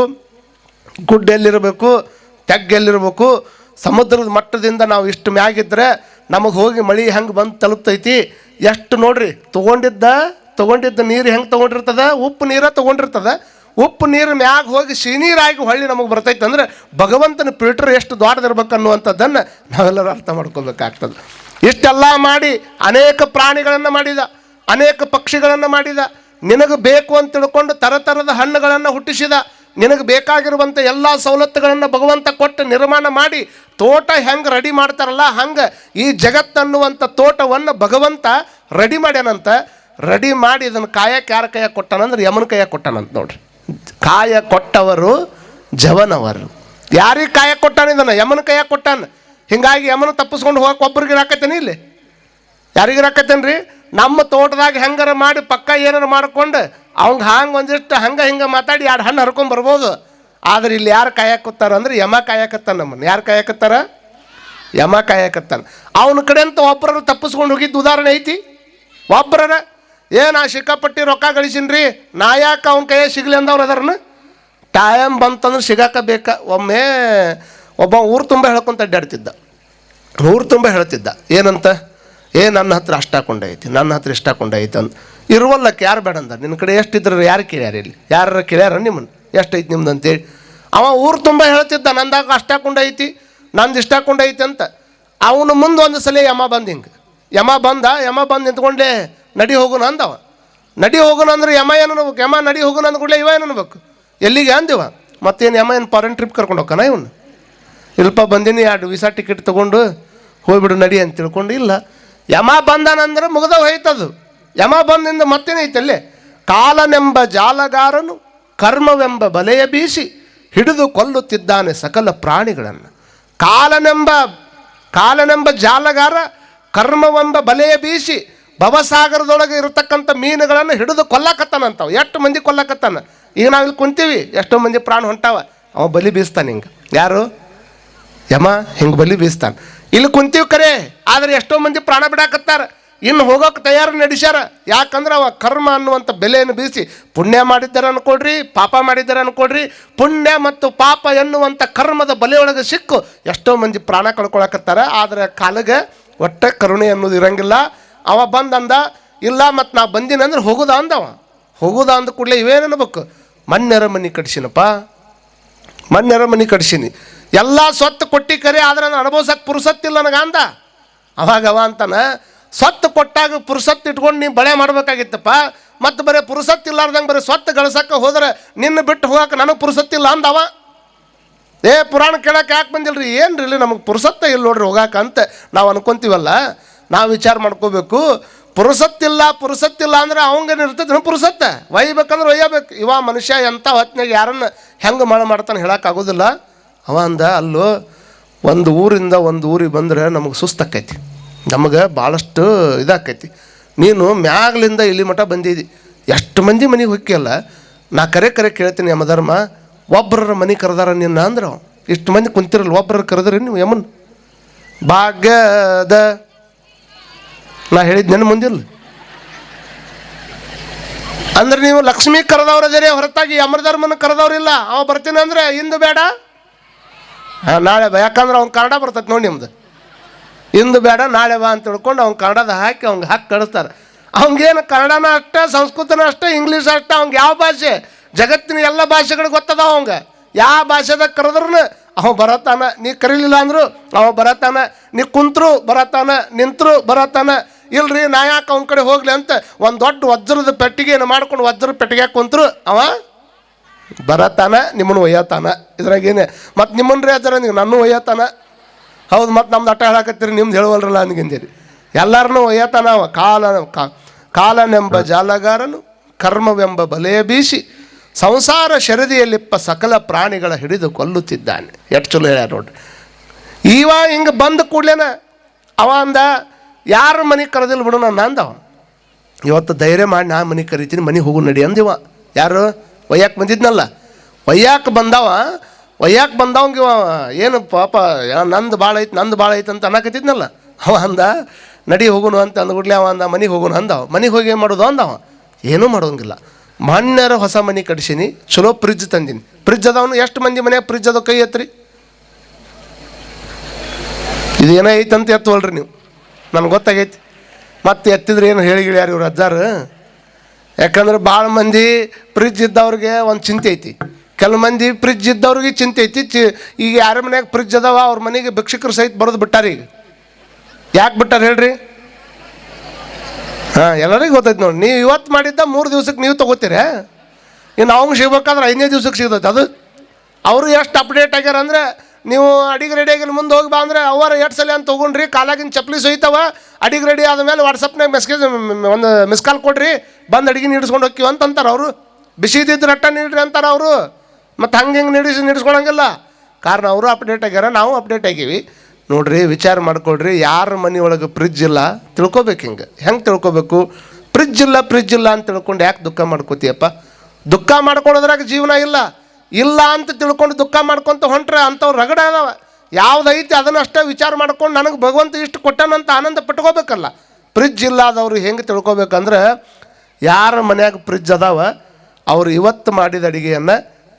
ಗುಡ್ಡ ಎಲ್ಲಿರಬೇಕು ತೆಗ್ಗ ಎಲ್ಲಿರಬೇಕು ಸಮುದ್ರದ ಮಟ್ಟದಿಂದ ನಾವು ಇಷ್ಟು ಮ್ಯಾಗಿದ್ರೆ ನಮಗೆ ಹೋಗಿ ಮಳೆ ಹೆಂಗೆ ಬಂದು ತಲುಪ್ತೈತಿ. ಎಷ್ಟು ನೋಡ್ರಿ, ತೊಗೊಂಡಿದ್ದ ತೊಗೊಂಡಿದ್ದ ನೀರು ಹೆಂಗೆ ತೊಗೊಂಡಿರ್ತದ? ಉಪ್ಪು ನೀರ ತೊಗೊಂಡಿರ್ತದ? ಉಪ್ಪು ನೀರು ಮ್ಯಾಗ ಹೋಗಿ ಸಿಹಿನೀರಾಗಿ ಹೊಳ್ಳಿ ನಮಗೆ ಬರ್ತೈತೆ ಅಂದ್ರೆ ಭಗವಂತನ ಫಿಲ್ಟರ್ ಎಷ್ಟು ದೊಡ್ಡದಿರ್ಬೇಕು ಅನ್ನುವಂಥದ್ದನ್ನು ನಾವೆಲ್ಲರೂ ಅರ್ಥ ಮಾಡ್ಕೋಬೇಕಾಗ್ತದೆ ಇಷ್ಟೆಲ್ಲ ಮಾಡಿ ಅನೇಕ ಪ್ರಾಣಿಗಳನ್ನು ಮಾಡಿದ, ಅನೇಕ ಪಕ್ಷಿಗಳನ್ನು ಮಾಡಿದ, ನಿನಗೆ ಬೇಕು ಅಂತ ತಿಳ್ಕೊಂಡು ತರತರದ ಹಣ್ಣುಗಳನ್ನು ಹುಟ್ಟಿಸಿದ, ನಿನಗೆ ಬೇಕಾಗಿರುವಂಥ ಎಲ್ಲ ಸವಲತ್ತುಗಳನ್ನು ಭಗವಂತ ಕೊಟ್ಟು ನಿರ್ಮಾಣ ಮಾಡಿ ತೋಟ ಹೆಂಗೆ ರೆಡಿ ಮಾಡ್ತಾರಲ್ಲ ಹಂಗೆ ಈ ಜಗತ್ತನ್ನುವಂಥ ತೋಟವನ್ನು ಭಗವಂತ ರೆಡಿ ಮಾಡ್ಯಾನಂತ, ರೆಡಿ ಮಾಡಿ ಇದನ್ನು ಕಾಯಕ್ಕೆ ಯಾರ ಕೈಯಾಗ ಕೊಟ್ಟಾನಂದ್ರೆ ಯಮನ ಕೈಯಾಗ ಕೊಟ್ಟಾನಂತ ನೋಡ್ರಿ. ಕಾಯ ಕೊಟ್ಟವರು ಜವನವರು. ಯಾರಿಗೆ ಕಾಯ ಕೊಟ್ಟಾನ ಇದನ್ನು? ಯಮನ ಕಾಯ ಕೊಟ್ಟಾನ? ಹಿಂಗಾಗಿ ಯಮನ ತಪ್ಪಿಸ್ಕೊಂಡು ಹೋಗಕ್ಕೆ ಒಬ್ರಿಗೆ ಹಾಕತ್ತೇನೆ ಇಲ್ಲಿ? ಯಾರಿಗೆ ರೀ ನಮ್ಮ ತೋಟದಾಗ ಹೆಂಗಾರ ಮಾಡಿ ಪಕ್ಕ ಏನಾರ ಮಾಡ್ಕೊಂಡು ಅವಂಗೆ ಹಂಗೆ ಒಂದಿಷ್ಟು ಹಂಗೆ ಹಿಂಗೆ ಮಾತಾಡಿ ಎರಡು ಹಣ್ಣು ಹರ್ಕೊಂಡ್ ಬರ್ಬೋದು. ಆದ್ರೆ ಇಲ್ಲಿ ಯಾರು ಕಾಯಕತ್ತಾರ ಅಂದ್ರೆ ಯಮ ಕಾಯಕತ್ತಾನ ನಮ್ಮನ್ನು. ಯಾರು ಕಾಯಕತ್ತಾರ ಯಮ ಕಾಯಕತ್ತಾನ ಅವನ ಕಡೆ ಅಂತ ಒಬ್ಬರನ್ನು ತಪ್ಪಿಸ್ಕೊಂಡು ಹೋಗಿದ್ದು ಉದಾಹರಣೆ ಐತಿ? ಒಬ್ಬರರ ಏ, ನಾ ಸಿಕ್ಕಾಪಟ್ಟಿ ರೊಕ್ಕ ಗಳಿಸಿನ್ರಿ, ನಾ ಯಾಕೆ ಅವನ ಕೈಯೇ ಸಿಗಲಿ ಅಂದವ್ರು ಅದಾರನ? ಟೈಮ್ ಬಂತಂದ್ರೆ ಸಿಗಾಕ ಬೇಕ. ಒಮ್ಮೆ ಒಬ್ಬ ಊರು ತುಂಬ ಹೇಳ್ಕೊಂತ ಅಡ್ಡಾಡ್ತಿದ್ದ. ಊರು ತುಂಬ ಹೇಳ್ತಿದ್ದ. ಏನಂತ? ಏ, ನನ್ನ ಹತ್ರ ಅಷ್ಟ ಐತಿ, ನನ್ನ ಹತ್ರ ಇಷ್ಟ ಕೊಂಡೈತಿ ಅಂತ ಇರುವಲ್ಲಕ್ಕೆ ಯಾರು ಬೇಡ ಅಂದ. ನಿನ್ನ ಕಡೆ ಎಷ್ಟಿದ್ರು ಯಾರು ಕೇಳ್ಯಾರ ಇಲ್ಲಿ? ಯಾರು ಕೇಳ್ಯಾರ ನಿಮ್ಮನ್ನು? ಎಷ್ಟೈತಿ ನಿಮ್ದು ಅಂತೇಳಿ. ಅವ ಊರು ತುಂಬ ಹೇಳ್ತಿದ್ದ, ನಂದಾಗ ಅಷ್ಟ ಐತಿ, ನಂದು ಇಷ್ಟ ಕೊಂಡೈತಿ ಅಂತ. ಅವನು ಮುಂದೆ ಒಂದು ಸಲ ಯಮ ಬಂದು ಹಿಂಗೆ. ಯಮ ಬಂದ, ಯಮ ಬಂದು ನಿಂತ್ಕೊಂಡೆ ನಡಿ ಹೋಗೋಣ ಅಂದವ. ನಡಿ ಹೋಗೋಣ ಅಂದ್ರೆ ಯಮ ಏನು ಅನ್ಬೇಕು ಯಮ ನಡಿ ಹೋಗೋಣ ಅಂದ್ಕೂಡಲೇ ಇವ ಏನು ಅನ್ಬೇಕು ಎಲ್ಲಿಗೆ ಅಂದಿವ? ಮತ್ತೇನು ಯಮ ಏನು ಫಾರಿನ್ ಟ್ರಿಪ್ ಕರ್ಕೊಂಡು ಹೋಗ್ತಾನ ಇವನು? ಇಲ್ಪ ಬಂದೀನಿ ಎರಡು ವೀಸಾ ಟಿಕೆಟ್ ತೊಗೊಂಡು ಹೋಗ್ಬಿಡು ನಡಿ ಅಂತ ತಿಳ್ಕೊಂಡು ಇಲ್ಲ. ಯಮ ಬಂದನಂದ್ರೆ ಮುಗ್ದ ಹೋಯ್ತದು. ಯಮ ಬಂದಿಂದ ಮತ್ತೇನೈತೆ ಅಲ್ಲೇ? ಕಾಲನೆಂಬ ಜಾಲಗಾರನು ಕರ್ಮವೆಂಬ ಬಲೆಯ ಬೀಸಿ ಹಿಡಿದು ಕೊಲ್ಲುತ್ತಿದ್ದಾನೆ ಸಕಲ ಪ್ರಾಣಿಗಳನ್ನು. ಕಾಲನೆಂಬ ಕಾಲನೆಂಬ ಜಾಲಗಾರ ಕರ್ಮವೆಂಬ ಬಲೆಯ ಬೀಸಿ ಭವಸಾಗರದೊಳಗೆ ಇರತಕ್ಕಂಥ ಮೀನುಗಳನ್ನು ಹಿಡಿದು ಕೊಲ್ಲಕತ್ತಾನಂತಾವ ಎಷ್ಟು ಮಂದಿ ಕೊಲ್ಲಕತ್ತಾನ? ಈಗ ನಾವಿಲ್ಲಿ ಕುಂತೀವಿ, ಎಷ್ಟೋ ಮಂದಿ ಪ್ರಾಣ ಹೊಂಟಾವ. ಅವ ಬಲಿ ಬೀಸ್ತಾನೆ ಹಿಂಗೆ. ಯಾರು? ಯಮ ಹಿಂಗೆ ಬಲಿ ಬೀಸ್ತಾನೆ. ಇಲ್ಲಿ ಕುಂತೀವಿ ಕರೆ, ಆದರೆ ಎಷ್ಟೋ ಮಂದಿ ಪ್ರಾಣ ಬಿಡಾಕತ್ತಾರ. ಇನ್ನು ಹೋಗೋಕೆ ತಯಾರು ನಡೆಸ್ಯಾರ. ಯಾಕಂದ್ರೆ ಅವ ಕರ್ಮ ಅನ್ನುವಂಥ ಬೆಲೆಯನ್ನು ಬೀಸಿ ಪುಣ್ಯ ಮಾಡಿದ್ದಾರೆ ಅನ್ಕೊಡ್ರಿ, ಪಾಪ ಮಾಡಿದ್ದಾರೆ ಅನ್ಕೊಡ್ರಿ. ಪುಣ್ಯ ಮತ್ತು ಪಾಪ ಎನ್ನುವಂಥ ಕರ್ಮದ ಬಲೆಯೊಳಗೆ ಸಿಕ್ಕು, ಎಷ್ಟೋ ಮಂದಿ ಪ್ರಾಣ ಕಳ್ಕೊಳಕತ್ತಾರ. ಆದರೆ ಕಾಲಿಗೆ ಒಟ್ಟ ಕರುಣೆ ಅನ್ನೋದು ಇರಂಗಿಲ್ಲ. ಅವ ಬಂದಂದ, ಇಲ್ಲ ಮತ್ತು ನಾ ಬಂದಿನಂದ್ರೆ ಹೋಗುದ? ಅಂದವ. ಹೋಗುದ ಅಂದ ಕೂಡಲೇ ಇವೇನು ಅನ್ಬೇಕು? ಮನ್ನೆರ ಮನೆ ಕಟ್ಸಿನಪ್ಪ. ಮನ್ನೆರ ಮನೆ ಕಟ್ಸೀನಿ. ಎಲ್ಲ ಸ್ವತ್ತು ಕೊಟ್ಟಿ ಕರೆ, ಆದ್ರೆ ನಾನು ಅನುಭವಿಸಕ್ಕೆ ಪುರುಸತ್ತಿಲ್ಲ ನನಗೆ, ಅಂದ. ಅವಾಗ ಅವ ಅಂತಾನ, ಸ್ವತ್ತು ಕೊಟ್ಟಾಗ ಪುರುಸತ್ತು ಇಟ್ಕೊಂಡು ನೀವು ಬಳೆ ಮಾಡಬೇಕಾಗಿತ್ತಪ್ಪ. ಮತ್ತು ಬರೀ ಪುರುಸತ್ತಿಲ್ಲಾರ್ದಂಗೆ ಬರೀ ಸ್ವತ್ತು ಗಳಿಸಕ್ಕೆ ಹೋದ್ರೆ ನಿನ್ನ ಬಿಟ್ಟು ಹೋಗಕ್ಕೆ ನನಗೆ ಪುರುಸತ್ತಿಲ್ಲ ಅಂದವ ಏ, ಪುರಾಣ ಕೇಳಕ್ಕೆ ಯಾಕೆ ಬಂದಿಲ್ಲ ರೀ ಏನು ರೀ ನಮಗೆ ಪುರುಸತ್ತ ಇಲ್ಲ ನೋಡ್ರಿ ಹೋಗಾಕ, ಅಂತ ನಾವು ಅನ್ಕೊಂತೀವಲ್ಲ. ನಾವು ವಿಚಾರ ಮಾಡ್ಕೋಬೇಕು. ಪುರುಸತ್ತಿಲ್ಲ ಪುರುಸತ್ತಿಲ್ಲ ಅಂದ್ರೆ ಅವಂಗೇನು ಇರ್ತದೆ ಪುರುಸತ್ತ. ಒಯ್ಬೇಕಂದ್ರೆ ಒಯ್ಯಬೇಕು. ಇವ ಮನುಷ್ಯ ಎಂಥ ಹೊತ್ತಿನಾಗ ಯಾರನ್ನು ಹೆಂಗೆ ಮಳೆ ಮಾಡ್ತಾನೆ ಹೇಳೋಕ್ಕಾಗೋದಿಲ್ಲ ಅವ ಅಂದ, ಅಲ್ಲೂ, ಒಂದು ಊರಿಂದ ಒಂದು ಊರಿಗೆ ಬಂದ್ರೆ ನಮಗೆ ಸುಸ್ತಾಕೈತಿ ನಮಗೆ ಭಾಳಷ್ಟು ಇದಾಕೈತಿ. ನೀನು ಮ್ಯಾಗ್ಲಿಂದ ಇಲ್ಲಿ ಮಠ ಬಂದಿದ್ದಿ ಎಷ್ಟು ಮಂದಿ ಮನೆಗೆ ಹೊಕ್ಕಿಯಲ್ಲ ನಾ ಕರೆ ಕರೆ ಕೇಳ್ತೀನಿ ಯಮಧರ್ಮ. ಒಬ್ಬರ ಮನೆ ಕರೆದಾರ ನಿನ್ನ ಅಂದ್ರೆ ಇಷ್ಟು ಮಂದಿ ಕುಂತಿರಲ್ಲ ಒಬ್ಬರ ಕರೆದ್ರಿ ನೀವು ಯಮನ್? ಭಾಗ್ಯದ ನಾ ಹೇಳಿದ್ ನನ್ನ ಮುಂದಿಲ್ಲ ಅಂದ್ರೆ ನೀವು ಲಕ್ಷ್ಮಿ ಕರೆದವ್ರದಿರಿ ಹೊರತಾಗಿ ಯಮಧರ್ಮನ ಕರೆದವ್ರಿಲ್ಲ ಅವ ಬರ್ತೀನಿ ಅಂದ್ರೆ ಇಂದು ಬೇಡ. ನಾಳೆ ಬಾ, ಯಾಕಂದ್ರೆ ಅವ್ನು ಕನ್ನಡ ಬರ್ತೈತೆ ನೋಡಿ ನಿಮ್ದು. ಇಂದು ಬೇಡ, ನಾಳೆ ಬಾ ಅಂತ ತಿಳ್ಕೊಂಡು ಅವ್ನು ಕನ್ನಡದ ಹಾಕಿ ಅವ್ನಿಗೆ ಹಾಕಿ ಕಳಿಸ್ತಾರೆ. ಅವ್ನಿಗೇನು ಕನ್ನಡನ ಅಷ್ಟೇ, ಸಂಸ್ಕೃತನ ಅಷ್ಟೇ ಇಂಗ್ಲೀಷ್ ಅಷ್ಟೇ, ಅವ್ನಿಗೆ ಯಾವ ಭಾಷೆ? ಜಗತ್ತಿನ ಎಲ್ಲ ಭಾಷೆಗಳು ಗೊತ್ತದ ಅವಂಗೆ ಯಾವ ಭಾಷೆದಾಗ ಕರೆದ್ರೂ ಅವ ಬರತಾನ. ನೀ ಕರೀಲಿಲ್ಲ ಅಂದ್ರು ಅವ ಬರತಾನ. ನೀ ಕುಂತರು ಬರತಾನ, ನಿಂತರು ಬರತಾನ. ಇಲ್ರಿ, ನಾ ಯಾಕೆ ಅವ್ನ ಕಡೆ ಹೋಗ್ಲಿ ಅಂತ ಒಂದು ದೊಡ್ಡ ವಜ್ರದ ಪೆಟ್ಟಿಗೆಯನ್ನು ಮಾಡ್ಕೊಂಡು ವಜ್ರದ ಪೆಟ್ಟಿಗೆ ಕುಂತರು? ಅವ? ಬರತಾನ ನಿಮ್ಮನ್ನು ಒಯ್ಯತಾನ. ಇದ್ರಾಗೇನೆ ಮತ್ತು ನಿಮ್ಮನ್ನ ರೀ ಹಚ್ಚಾರ ನೀವು ನನ್ನ ಒಯ್ಯತಾನ? ಹೌದು, ಮತ್ತು ನಮ್ದು ಅಟ್ಟ ಹೇಳಕತ್ತೀರಿ, ನಿಮ್ದು ಹೇಳುವಲ್ರಲ್ಲ ಅನ್ಗಿಂದಿರಿ ಎಲ್ಲರನ್ನೂ ಒಯ್ಯತಾನ ಅವ. ಕಾಲ, ಕಾ- ಕಾಲನೆಂಬ ಜಾಲಗಾರನು, ಕರ್ಮವೆಂಬ ಬಲೆಯ ಬೀಸಿ, ಸಂಸಾರ ಶರದಿಯಲ್ಲಿಪ್ಪ ಸಕಲ ಪ್ರಾಣಿಗಳ ಹಿಡಿದು ಕೊಲ್ಲುತ್ತಿದ್ದಾನೆ. ಎಷ್ಟು ಚಲೋ ಹೇಳ್ಯಾರ ನೋಡ್ರಿ. ಇವ ಹಿಂಗೆ ಬಂದ ಕೂಡ್ಲೇನ? ಅವ ಅಂದ ಯಾರ ಮನೆಗೆ ಕರೆದಿಲ್ಲ ಬಿಡು, ನಾನು ಇವತ್ತು ಧೈರ್ಯ ಮಾಡಿ ನಾ ಮನೆಗೆ ಕರಿತೀನಿ, ಮನೆಗೆ ಹೋಗು, ನಡಿ ಅಂದಿವ. ಯಾರು? ಒಯ್ಯಾಕೆ ಬಂದಿದ್ನಲ್ಲ? ಒಯ್ಯಾಕೆ ಬಂದವ? ಒಯ್ಯಾಕೆ ಬಂದವಂಗೆ ಏನು ಪಾಪ ನಂದು ಭಾಳ ಐತೆ, ನಂದು ಭಾಳ ಐತೆ ಅಂತ ಅನ್ನಕತ್ತಿದ್ನಲ್ಲ? ಅವ ಅಂದ, ನಡಿ ಹೋಗುನು ಅಂತ ಅಂದ್ಬಿಡ್ಲಿ ಅವ ಅಂದ, ಮನೆಗೆ ಹೋಗುನು ಅಂದವ ಮನೆಗೆ ಹೋಗಿ ಏನು ಮಾಡೋದು ಅಂದವ ಏನೂ ಮಾಡೋಂಗಿಲ್ಲ. ಮಣ್ಣರ ಹೊಸ ಮನೆ ಕಟ್ಸೀನಿ, ಚಲೋ ಫ್ರಿಜ್ ತಂದೀನಿ. ಫ್ರಿಜ್ ಅದಾವನು, ಎಷ್ಟು ಮಂದಿ ಮನೆಯಾಗ ಫ್ರಿಜ್ ಅದ ಕೈ ಎತ್ತರಿ ಇದು ಏನೋ ಐತಂತ ಎತ್ತುವಲ್ರಿ ನೀವು. ನನಗೆ ಗೊತ್ತಾಗೈತಿ. ಮತ್ತೆ ಎತ್ತಿದ್ರೆ ಏನು ಹೇಳಿ ಯಾರು ಇವ್ರು ಅಜ್ಜಾರು? ಯಾಕಂದ್ರೆ ಭಾಳ ಮಂದಿ ಫ್ರಿಜ್ ಇದ್ದವ್ರಿಗೆ ಒಂದು ಚಿಂತೆ ಐತಿ. ಕೆಲವು ಮಂದಿ ಫ್ರಿಜ್ ಇದ್ದವ್ರಿಗೆ ಚಿಂತೆ ಐತಿ. ಚಿ, ಈಗ ಯಾರ ಮನೆಯಾಗ ಫ್ರಿಜ್ ಅದಾವ, ಅವ್ರ ಮನೆಗೆ ಭಿಕ್ಷಕರು ಸಹಿತ ಬರೋದು ಬಿಟ್ಟಾರ ಈಗ. ಯಾಕೆ ಬಿಟ್ಟಾರ ಹೇಳ್ರಿ? ಹಾಂ, ಎಲ್ಲರಿಗೂ ಗೊತ್ತೈತೆ ನೋಡಿ. ನೀವು ಇವತ್ತು ಮಾಡಿದ್ದ ಮೂರು ದಿವ್ಸಕ್ಕೆ ನೀವು ತೊಗೋತೀರ? ಇನ್ನು ಅವ್ಗೆ ಸಿಗ್ಬೇಕಾದ್ರೆ ಐದನೇ ದಿವ್ಸಕ್ಕೆ ಸಿಗ್ತೈತೆ. ಅದು, ಅವರು ಎಷ್ಟು ಅಪ್ಡೇಟ್ ಆಗ್ಯಾರ ಅಂದ್ರೆ ನೀವು ಅಡಿಗೆ ಆಗಿಲ್ಲ ಮುಂದೆ ಹೋಗಿ ಬಾ ಅಂದ್ರೆ ಅವರ ಎರಡು ಸಲ ಅಂತ ತೊಗೊಂಡ್ರಿ, ಕಾಲಾಗಿನ ಚಪ್ಪಲಿ ಸೊಯ್ತಾವ, ಅಡಿಗೆ ರೆಡಿ ಆದಮೇಲೆ ವಾಟ್ಸಪ್ನಾಗ ಮೆಸ್ಕೇಜ್ ಒಂದು ಮಿಸ್ ಕಾಲ್ ಕೊಡ್ರಿ, ಬಂದು ಅಡಿಗೆ ನೀಡಿಸ್ಕೊಂಡು ಹೋಗ್ತೀವಿ ಅಂತ ಅಂತಾರೆ ಅವರು. ಬಿಸಿ ಇದ್ದಿದ್ದು ರಟ್ಟ ನೀಡ್ರಿ ಅಂತಾರೆ ಅವರು. ಮತ್ತು ಹಂಗೆ ಹಿಂಗೆ ನೀಡಿಸಿ ನೀಡಿಸ್ಕೊಳಂಗಿಲ್ಲ. ಕಾರಣ ಅವರು ಅಪ್ಡೇಟ್ ಆಗ್ಯಾರ, ನಾವು ಅಪ್ಡೇಟ್ ಆಗೀವಿ. ನೋಡ್ರಿ, ವಿಚಾರ ಮಾಡ್ಕೊಳ್ರಿ, ಯಾರ ಮನೆ ಒಳಗೆ ಫ್ರಿಜ್ ಇಲ್ಲ, ತಿಳ್ಕೊಬೇಕು ಹಿಂಗೆ. ಹೆಂಗೆ ತಿಳ್ಕೊಬೇಕು? ಫ್ರಿಜ್ ಇಲ್ಲ ಫ್ರಿಜ್ ಇಲ್ಲ ಅಂತ ತಿಳ್ಕೊಂಡು ಯಾಕೆ ದುಃಖ ಮಾಡ್ಕೋತೀಯಪ್ಪ? ದುಃಖ ಮಾಡ್ಕೊಳ್ಳೋದ್ರಾಗ ಜೀವನ ಇಲ್ಲ. ಇಲ್ಲ ಅಂತ ತಿಳ್ಕೊಂಡು ದುಃಖ ಮಾಡ್ಕೊಂತ ಹೊಂಟ್ರೆ ಅಂಥವ್ರು ರಗಡ ಅದಾವ. ಯಾವುದೈತಿ ಅದನ್ನಷ್ಟೇ ವಿಚಾರ ಮಾಡ್ಕೊಂಡು ನನಗೆ ಭಗವಂತ ಇಷ್ಟು ಕೊಟ್ಟನಂತ ಆನಂದ ಪಟ್ಕೋಬೇಕಲ್ಲ. ಫ್ರಿಜ್ ಇಲ್ಲದವ್ರು ಹೆಂಗೆ ತಿಳ್ಕೊಬೇಕಂದ್ರೆ ಯಾರ ಮನ್ಯಾಗ ಫ್ರಿಜ್ ಅದಾವ, ಅವ್ರು ಇವತ್ತು ಮಾಡಿದ ಅಡಿಗೆಯನ್ನು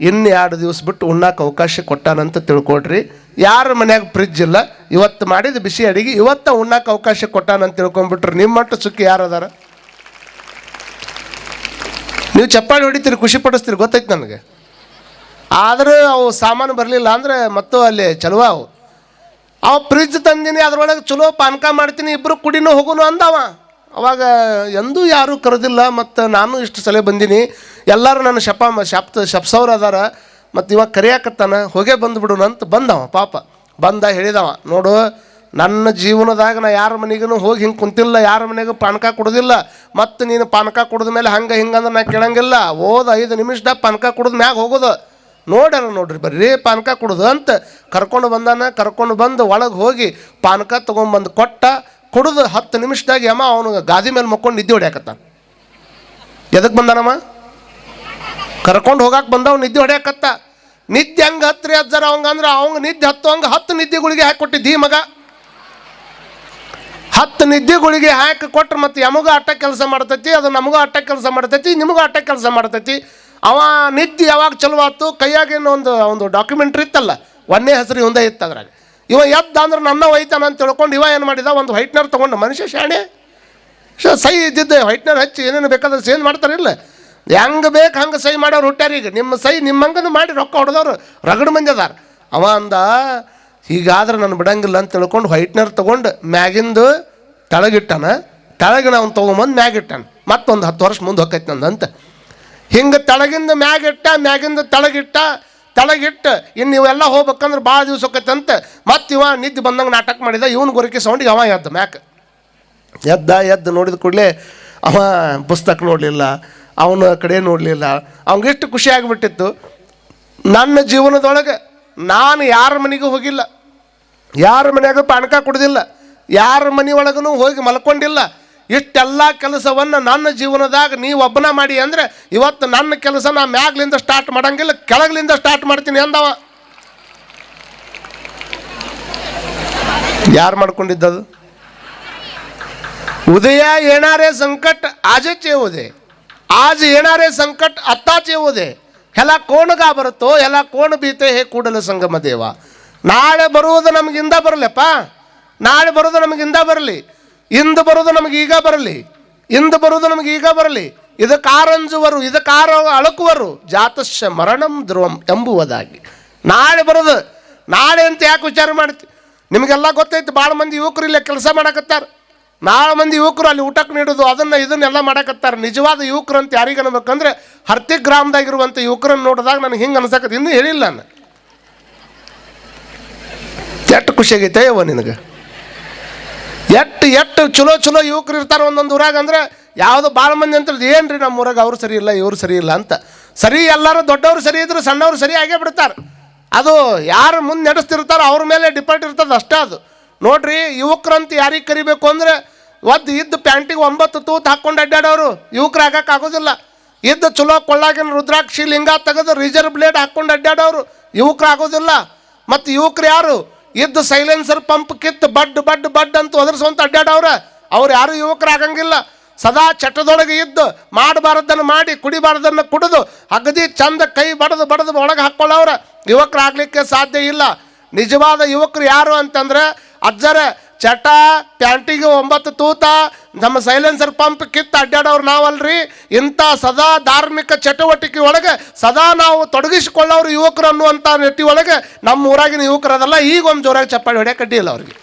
ಇನ್ನೆರಡು ದಿವಸ ಬಿಟ್ಟು ಉಣ್ಣಕ್ಕೆ ಅವಕಾಶ ಕೊಟ್ಟಾನಂತ ತಿಳ್ಕೊಡ್ರಿ ಯಾರ ಮನ್ಯಾಗ ಫ್ರಿಜ್ ಇಲ್ಲ, ಇವತ್ತು ಮಾಡಿದ ಬಿಸಿ ಅಡುಗೆ ಇವತ್ತು ಉಣ್ಣಕ್ಕೆ ಅವಕಾಶ ಕೊಟ್ಟಾನಂತ ತಿಳ್ಕೊಂಬಿಟ್ರಿ ನಿಮ್ಮಟ್ಟು ಸುಖಿ ಯಾರು ಅದಾರ? ನೀವು ಚಪ್ಪಾಳಿ ಹೊಡಿತೀರಿ, ಖುಷಿ ಪಡಿಸ್ತೀರಿ, ಗೊತ್ತೈತೆ ನನಗೆ. ಆದ್ರೆ ಅವು ಸಾಮಾನು ಬರಲಿಲ್ಲ ಅಂದರೆ ಮತ್ತು ಅಲ್ಲಿ ಚಲುವ ಅವು. ಅವ ಫ್ರಿಜ್ ತಂದಿನಿ, ಅದರೊಳಗೆ ಚಲೋ ಪಾನಕ ಮಾಡ್ತೀನಿ ಇಬ್ಬರು ಕುಡಿನೂ ಹೋಗುನು ಅಂದವ. ಅವಾಗ ಎಂದೂ ಯಾರೂ ಕರೆದಿಲ್ಲ, ಮತ್ತು ನಾನು ಇಷ್ಟು ಸಲ ಬಂದೀನಿ. ಎಲ್ಲರೂ ನನ್ನ ಶಪ, ಶಪ್ತ, ಶಪ್ಸವ್ರು ಅದಾರ. ಮತ್ತು ಇವಾಗ ಕರೆಯಾಕತ್ತಾನ, ಹೋಗೇ ಬಂದುಬಿಡೋಣ ಅಂತ ಬಂದವ ಪಾಪ. ಬಂದ ಹೇಳಿದವ, ನೋಡು, ನನ್ನ ಜೀವನದಾಗ ನಾ ಯಾರ ಮನೆಗೂ ಹೋಗಿ ಹಿಂಗೆ ಕುಂತಿಲ್ಲ, ಯಾರ ಮನೆಗೂ ಪಾನಕ ಕುಡ್ದಿಲ್ಲ. ಮತ್ತು ನೀನು ಪಾನಕ ಕುಡಿದ ಮೇಲೆ ಹಂಗೆ ಹಿಂಗೆ ಅಂದ್ರೆ ನಾ ಕೇಳಂಗಿಲ್ಲ. ಓದ ಐದು ನಿಮಿಷದಾಗ ಪಾನಕ ಕುಡಿದ ಮ್ಯಾಗ ಹೋಗೋದು. ನೋಡ್ಯಾರ ನೋಡ್ರಿ ಬರ್ರಿ ಪಾನಕ ಕುಡ್ದು ಅಂತ ಕರ್ಕೊಂಡು ಬಂದಾನ, ಕರ್ಕೊಂಡು ಬಂದು ಒಳಗೆ ಹೋಗಿ ಪಾನಕ ತೊಗೊಂಬಂದು ಕೊಟ್ಟ, ಕುಡ್ದು ಹತ್ತು ನಿಮಿಷದಾಗ ಯಮ ಅವನು ಗಾದಿ ಮೇಲೆ ಮಕ್ಕೊಂಡು ನಿದ್ದೆ ಹೊಡ್ಯಾಕತ್ತಾನ. ಎದಕ್ಕೆ ಬಂದಾನಮ್ಮ ಕರ್ಕೊಂಡು ಹೋಗಕ್ಕೆ ಬಂದವ ನಿದ್ದೆ ಹೊಡ್ಯಾಕತ್ತ. ನಿದ್ದೆ ಹಂಗೆ ಹತ್ರಿ ಅಜ್ಜರ ಅವಂಗ ಅಂದ್ರೆ ಅವಂಗ ನಿದ್ದೆ ಹತ್ತು ಹಂಗೆ ಹತ್ತು ನಿದ್ದೆಗಳಿಗೆ ಹಾಕಿ ಮಗ. ಹತ್ತು ನಿದ್ದೆಗಳಿಗೆ ಹಾಕಿ ಕೊಟ್ರೆ ಮತ್ತು ಯಮಗೂ ಅಟ್ಟ ಕೆಲಸ ಮಾಡ್ತೈತಿ, ಅದು ನಮಗೂ ಅಟ್ಟ ಕೆಲಸ ಮಾಡ್ತೈತಿ, ನಿಮಗೂ ಅಟ್ಟ ಕೆಲಸ ಮಾಡ್ತೈತಿ. ಅವ ನಿದ್ದೆ ಯಾವಾಗ ಚಲೋ ಆಯ್ತು ಕೈಯಾಗೇನು ಒಂದು ಒಂದು ಡಾಕ್ಯುಮೆಂಟ್ರಿ ಇತ್ತಲ್ಲ, ಒಂದೇ ಹೆಸರು ಒಂದೇ ಇತ್ತು ಅದ್ರಾಗ. ಇವ ಎದ್ದ ಅಂದ್ರೆ ನನ್ನ ಒಯ್ತಾನ ಅಂತ ತಿಳ್ಕೊಂಡು ಇವ ಏನು ಮಾಡಿದ? ಒಂದು ವೈಟ್ನರ್ ತೊಗೊಂಡು ಮನುಷ್ಯ ಶಾಣೆ. ಸೈ ಇದ್ದಿದ್ದೆ ವೈಟ್ನರ್ ಹಚ್ಚಿ ಏನೇನು ಬೇಕಾದ್ರೆ ಸೇನ್ ಮಾಡ್ತಾರಿಲ್ಲ ಹೆಂಗೆ ಬೇಕು ಹಂಗೆ ಸೈ ಮಾಡೋರು ಹುಟ್ಟ್ಯಾರ ಈಗ. ನಿಮ್ಮ ಸೈ ನಿಮ್ಮಂಗನು ಮಾಡಿ ರೊಕ್ಕ ಹೊಡೆದವ್ರು ರಗಡು ಮಂದಿ ಅದಾರ. ಅವ ಅಂದ, ಹೀಗಾದ್ರೆ ನಾನು ಬಿಡಂಗಿಲ್ಲ ಅಂತ ತಿಳ್ಕೊಂಡು ವೈಟ್ನರ್ ತೊಗೊಂಡು ಮ್ಯಾಗಿಂದು ತೆಳಗಿಟ್ಟಾನ. ತೆಳಗಿನ ಅವ್ನು ತೊಗೊಂಬಂದು ಮ್ಯಾಗಿಟ್ಟಾನ. ಮತ್ತೊಂದು ಹತ್ತು ವರ್ಷ ಮುಂದೆ ಹೊಕ್ಕೈತಿ ನಂದಂತ ಹಿಂಗೆ ತೆಳಗಿಂದ ಮ್ಯಾಗಿಟ್ಟ, ಮ್ಯಾಗಿಂದ ತೆಳಗಿಟ್ಟ, ತೆಳಗಿಟ್ಟು, ಇನ್ನು ಇವೆಲ್ಲ ಹೋಗ್ಬೇಕಂದ್ರೆ ಭಾಳ ದಿವಸ ಹೋಗತ್ತಂತ. ಮತ್ತೆ ಇವ ನಿದ್ದೆ ಬಂದಂಗೆ ನಾಟಕ ಮಾಡಿದ, ಇವನು ಗೊರಕೆ ಸೌಂಡಿಗೆ ಅವ ಎದ್ದ ಮ್ಯಾಕ್. ಎದ್ದ, ಎದ್ದು ನೋಡಿದ ಕೂಡಲೇ ಅವ ಪುಸ್ತಕ ನೋಡಲಿಲ್ಲ, ಅವನ ಕಡೆ ನೋಡಲಿಲ್ಲ. ಅವ್ನಿಗೆಷ್ಟು ಖುಷಿ ಆಗಿಬಿಟ್ಟಿತ್ತು. ನನ್ನ ಜೀವನದೊಳಗೆ ನಾನು ಯಾರ ಮನೆಗೆ ಹೋಗಿಲ್ಲ. ಯಾರ ಮನೆಯಾಗ ಪಾನಕ ಕುಡ್ದಿಲ್ಲ. ಯಾರ ಮನೆಯೊಳಗೂ ಹೋಗಿ ಮಲ್ಕೊಂಡಿಲ್ಲ. ಇಷ್ಟೆಲ್ಲ ಕೆಲಸವನ್ನು ನನ್ನ ಜೀವನದಾಗ ನೀವು ಒಬ್ಬನ ಮಾಡಿ ಅಂದರೆ ಇವತ್ತು ನನ್ನ ಕೆಲಸ ನಾ ಮ್ಯಾಗ್ಲಿಂದ ಸ್ಟಾರ್ಟ್ ಮಾಡೋಂಗಿಲ್ಲ, ಕೆಳಗಲಿಂದ ಸ್ಟಾರ್ಟ್ ಮಾಡ್ತೀನಿ ಅಂದವ. ಯಾರು ಮಾಡ್ಕೊಂಡಿದ್ದದು? ಉದಯ ಏನಾರೇ ಸಂಕಟ, ಆಜೆ ಉದೆ ಆಜ್ ಏನಾರೇ ಸಂಕಟ ಅತ್ತಾಚೆ ಉದೆ ಎಲ್ಲ ಕೋಣಗ ಬರುತ್ತೋ, ಎಲ್ಲ ಕೋಣ ಬೀತೆ ಹೇ ಕೂಡಲು ಸಂಗಮ ದೇವ. ನಾಳೆ ಬರುವುದು ನಮಗಿಂದ ಬರಲಪ್ಪ. ನಾಳೆ ಬರೋದು ನಮಗಿಂದ ಬರಲಿ. ಇಂದು ಬರೋದು ನಮಗೆ ಈಗ ಬರಲಿ. ಇಂದು ಬರೋದು ನಮಗೆ ಈಗ ಬರಲಿ. ಇದಕ್ಕಾರಂಜುವರು ಕಾರ ಅಳಕುವರು, ಜಾತಸ್ಯ ಮರಣಂ ಧ್ರುವಂ ಎಂಬುವುದಾಗಿ. ನಾಳೆ ಬರೋದು ನಾಳೆ ಅಂತ ಯಾಕೆ ವಿಚಾರ ಮಾಡ್ತಿ? ನಿಮಗೆಲ್ಲ ಗೊತ್ತೈತೆ ಭಾಳ ಮಂದಿ ಯುವಕರು ಇಲ್ಲೇ ಕೆಲಸ ಮಾಡಕತ್ತಾರ. ನಾಳೆ ಮಂದಿ ಯುವಕರು ಅಲ್ಲಿ ಊಟಕ್ಕೆ ನೀಡೋದು, ಅದನ್ನು ಇದನ್ನೆಲ್ಲ ಮಾಡಕತ್ತಾರೆ. ನಿಜವಾದ ಯುವಕರು ಅಂತ ಯಾರಿಗೆ ಅನ್ಬೇಕಂದ್ರೆ, ಹರ್ತಿ ಗ್ರಾಮದಾಗಿರುವಂಥ ಯುವಕರನ್ನು ನೋಡಿದಾಗ ನನಗೆ ಹಿಂಗೆ ಅನ್ಸಕತ್ತೆ. ಇನ್ನೂ ಹೇಳಿಲ್ಲ ನಾನು. ಎಷ್ಟು ಖುಷಿಯಾಗೈತೆ ಅವ ನಿನಗೆ? ಎಷ್ಟು ಎಷ್ಟು ಚಲೋ ಚಲೋ ಯುವಕರು ಇರ್ತಾರೆ ಒಂದೊಂದು ಊರಾಗ ಅಂದ್ರೆ ಯಾವುದು ಭಾಳ ಮಂದಿ ಅಂತ ಏನು ರೀ ನಮ್ಮ ಊರಾಗ ಅವ್ರು ಸರಿ ಇಲ್ಲ, ಇವ್ರು ಸರಿ ಇಲ್ಲ ಅಂತ. ಸರಿ ಎಲ್ಲರೂ ದೊಡ್ಡವರು ಸರಿ ಇದ್ರು ಸಣ್ಣವರು ಸರಿ ಬಿಡ್ತಾರೆ. ಅದು ಯಾರು ಮುಂದೆ ನಡೆಸ್ತಿರ್ತಾರೋ ಅವ್ರ ಮೇಲೆ ಡಿಪೆಂಡ್ ಇರ್ತದೆ ಅಷ್ಟೇ ಅದು. ನೋಡ್ರಿ, ಯುವಕರಂತ ಯಾರಿಗೆ ಕರಿಬೇಕು ಅಂದರೆ ಒದ್ದು ಇದ್ದು ಪ್ಯಾಂಟಿಗೆ ಒಂಬತ್ತು ತೂತು ಹಾಕ್ಕೊಂಡು ಅಡ್ಡಾಡೋರು ಯುವಕರು ಆಗೋದಿಲ್ಲ. ಇದ್ದು ಚಲೋ ಕೊಳ್ಳಾಗಿನ ರುದ್ರಾಕ್ಷಿ ಲಿಂಗ ತೆಗೆದು ರಿಸರ್ವ್ ಬ್ಲೇಡ್ ಹಾಕ್ಕೊಂಡು ಅಡ್ಡಾಡೋರು ಯುವಕರು ಆಗೋದಿಲ್ಲ. ಮತ್ತು ಯುವಕರು ಯಾರು? ಇದ್ದು ಸೈಲೆನ್ಸರ್ ಪಂಪ್ ಕಿತ್ತು ಬಡ್ ಬಡ್ ಬಡ್ ಅಂತ ಒದರ್ಸುವಂತ ಅಡ್ಡಾಡವ್ರ ಅವ್ರು. ಯಾರು ಯುವಕರು ಆಗಂಗಿಲ್ಲ ಸದಾ ಚಟದೊಳಗೆ ಇದ್ದು ಮಾಡಬಾರದನ್ನು ಮಾಡಿ ಕುಡಿಬಾರದನ್ನು ಕುಡಿದು ಅಗದಿ ಚಂದ ಕೈ ಬಡದು ಬಡದು ಒಳಗೆ ಹಾಕ್ಕೊಳ್ಳೋರ ಯುವಕರಾಗಲಿಕ್ಕೆ ಸಾಧ್ಯ ಇಲ್ಲ. ನಿಜವಾದ ಯುವಕರು ಯಾರು ಅಂತಂದ್ರೆ ಅಜ್ಜರ ಚಟ, ಪ್ಯಾಂಟಿಗೆ ಒಂಬತ್ತು ತೂತ, ನಮ್ಮ ಸೈಲೆನ್ಸರ್ ಪಂಪ್ ಕಿತ್ತು ಅಡ್ಡಾಡೋರು ನಾವಲ್ರಿ. ಇಂಥ ಸದಾ ಧಾರ್ಮಿಕ ಚಟುವಟಿಕೆ ಒಳಗೆ ಸದಾ ನಾವು ತೊಡಗಿಸಿಕೊಳ್ಳೋರು ಯುವಕರು ಅನ್ನುವಂಥ ಒಳಗೆ ನಮ್ಮ ಊರಾಗಿನ ಯುವಕರದಲ್ಲ ಈಗ ಒಂದು ಜೋರಾಗಿ ಚಪ್ಪಾಳಿ ಕಡ್ಡಿ ಇಲ್ಲ ಅವ್ರಿಗೆ.